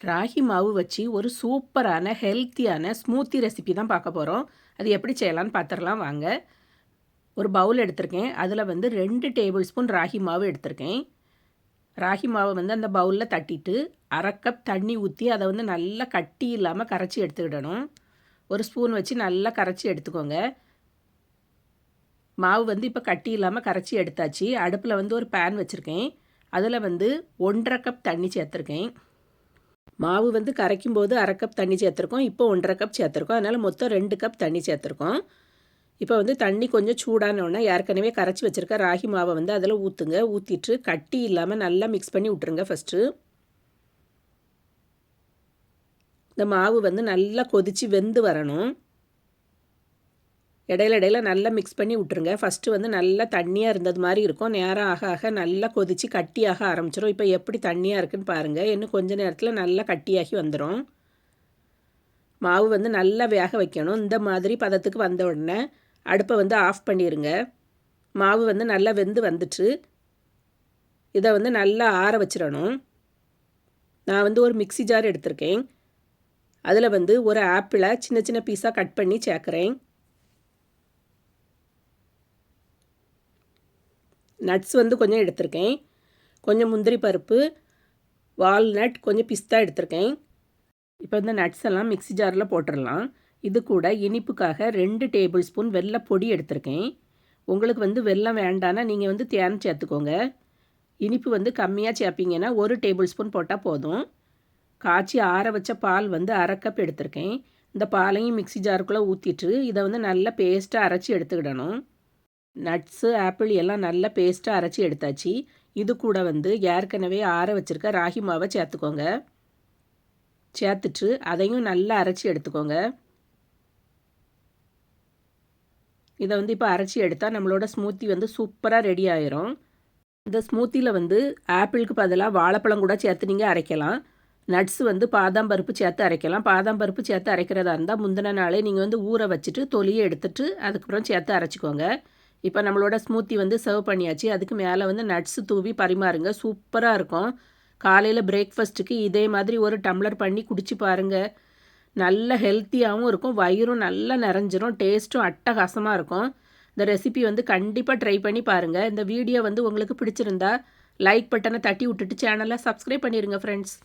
ராகி மாவு வச்சு ஒரு சூப்பரான ஹெல்த்தியான ஸ்மூத்தி ரெசிபி தான் பார்க்க போகிறோம் அது எப்படி செய்யலான்னு பார்த்துடலாம் வாங்க. ஒரு பவுல் எடுத்திருக்கேன். அதில் வந்து ரெண்டு டேபிள் ஸ்பூன் ராகி மாவு எடுத்திருக்கேன். ராகி மாவை வந்து அந்த பவுலில் தட்டிட்டு அரை கப் தண்ணி ஊற்றி அதை வந்து நல்லா கட்டி இல்லாமல் கரைச்சி எடுத்துக்கிடணும். ஒரு ஸ்பூன் வச்சு நல்லா கரைச்சி எடுத்துக்கோங்க. மாவு வந்து இப்போ கட்டி இல்லாமல் கரைச்சி எடுத்தாச்சு. அடுப்பில் வந்து ஒரு பேன் வச்சுருக்கேன். அதில் வந்து ஒன்றரை கப் தண்ணி சேர்த்துருக்கேன். மாவு வந்து கரைக்கும் போது அரை கப் தண்ணி சேர்த்துருக்கோம். இப்போ ஒன்றரை கப் சேர்த்துருக்கோம். அதனால் மொத்தம் ரெண்டு கப் தண்ணி சேர்த்துருக்கோம். இப்போ வந்து தண்ணி கொஞ்சம் சூடானோடனே ஏற்கனவே கரைச்சி வச்சுருக்க ராகி மாவை வந்து அதில் ஊற்றுங்க ஊற்றிட்டு கட்டி இல்லாமல் நல்லா மிக்ஸ் பண்ணி விட்ருங்க ஃபஸ்ட்டு இந்த மாவு வந்து நல்லா கொதித்து வெந்து வரணும். இடையில இடையில நல்லா மிக்ஸ் பண்ணி விட்ருங்க ஃபஸ்ட்டு வந்து நல்லா தண்ணியாக இருந்தது மாதிரி இருக்கும். நேரம் ஆக ஆக நல்லா கொதித்து கட்டியாக ஆரம்பிச்சிடும் இப்போ எப்படி தண்ணியாக இருக்குன்னு பாருங்கள் இன்னும் கொஞ்ச நேரத்தில் நல்லா கட்டியாகி வந்துடும் மாவு வந்து நல்லா வேக வைக்கணும். இந்த மாதிரி பதத்துக்கு வந்த உடனே அடுப்பை வந்து ஆஃப் பண்ணிடுங்க மாவு வந்து நல்லா வெந்து வந்துட்டு இதை வந்து நல்லா ஆற வச்சிடணும். நான் வந்து ஒரு மிக்சி ஜார் எடுத்திருக்கேன். அதில் வந்து ஒரு ஆப்பிளை சின்ன சின்ன பீஸாக கட் பண்ணி சேர்க்குறேன். நட்ஸ் வந்து கொஞ்சம் எடுத்திருக்கேன். கொஞ்சம் முந்திரி பருப்பு வால்நட் கொஞ்சம் பிஸ்தா எடுத்திருக்கேன். இப்போ இந்த நட்ஸ் எல்லாம் மிக்சி ஜாரில் போட்டுடலாம் இது கூட இனிப்புக்காக ரெண்டு டேபிள் ஸ்பூன் வெள்ளை பொடி எடுத்திருக்கேன். உங்களுக்கு வந்து வெள்ளம் வேண்டான்னா நீங்கள் வந்து தேன் சேர்த்துக்கோங்க. இனிப்பு வந்து கம்மியாக சேர்ப்பீங்கன்னா ஒரு டேபிள் ஸ்பூன் போட்டால் போதும். காய்ச்சி ஆற வச்ச பால் வந்து அரை கப் எடுத்திருக்கேன். இந்த பாலையும் மிக்சி ஜாருக்குள்ளே ஊற்றிட்டு இதை வந்து நல்லா பேஸ்ட்டாக அரைச்சி எடுத்துக்கிடணும். நட்ஸு ஆப்பிள் எல்லாம் நல்லா பேஸ்ட்டாக அரைச்சி எடுத்தாச்சு. இது கூட வந்து ஏற்கனவே ஆற வச்சுருக்க ராகி மாவை சேர்த்துக்கோங்க. சேர்த்துட்டு அதையும் நல்லா அரைச்சி எடுத்துக்கோங்க. இதை வந்து இப்போ அரைச்சி எடுத்தால் நம்மளோட ஸ்மூத்தி வந்து சூப்பராக ரெடி ஆயிரும். இந்த ஸ்மூத்தியில் வந்து ஆப்பிளுக்கு பதிலாக வாழைப்பழம் கூட சேர்த்து நீங்கள் அரைக்கலாம். நட்ஸ் வந்து பாதாம் பருப்பு சேர்த்து அரைக்கலாம். பாதாம் பருப்பு சேர்த்து அரைக்கிறதா இருந்தால் முந்தின நாளே நீங்கள் வந்து ஊற வச்சுட்டு தொலியை எடுத்துட்டு அதுக்கப்புறம் சேர்த்து அரைச்சிக்கோங்க. இப்போ நம்மளோட ஸ்மூத்தி வந்து சர்வ் பண்ணியாச்சு. அதுக்கு மேலே வந்து நட்ஸு தூவி பரிமாறுங்க. சூப்பராக இருக்கும். காலையில் பிரேக்ஃபாஸ்ட்டுக்கு இதே மாதிரி ஒரு டம்ளர் பண்ணி குடிச்சு பாருங்கள் நல்ல ஹெல்த்தியாகவும் இருக்கும். வயிறும் நல்லா நிறைஞ்சிரும். டேஸ்ட்டும் அட்டகாசமாக இருக்கும். இந்த ரெசிபி வந்து கண்டிப்பாக ட்ரை பண்ணி பாருங்கள் இந்த வீடியோ வந்து உங்களுக்கு பிடிச்சிருந்தா லைக் பட்டனை தட்டி விட்டுட்டு சேனலை சப்ஸ்கிரைப் பண்ணிடுங்க ஃப்ரெண்ட்ஸ்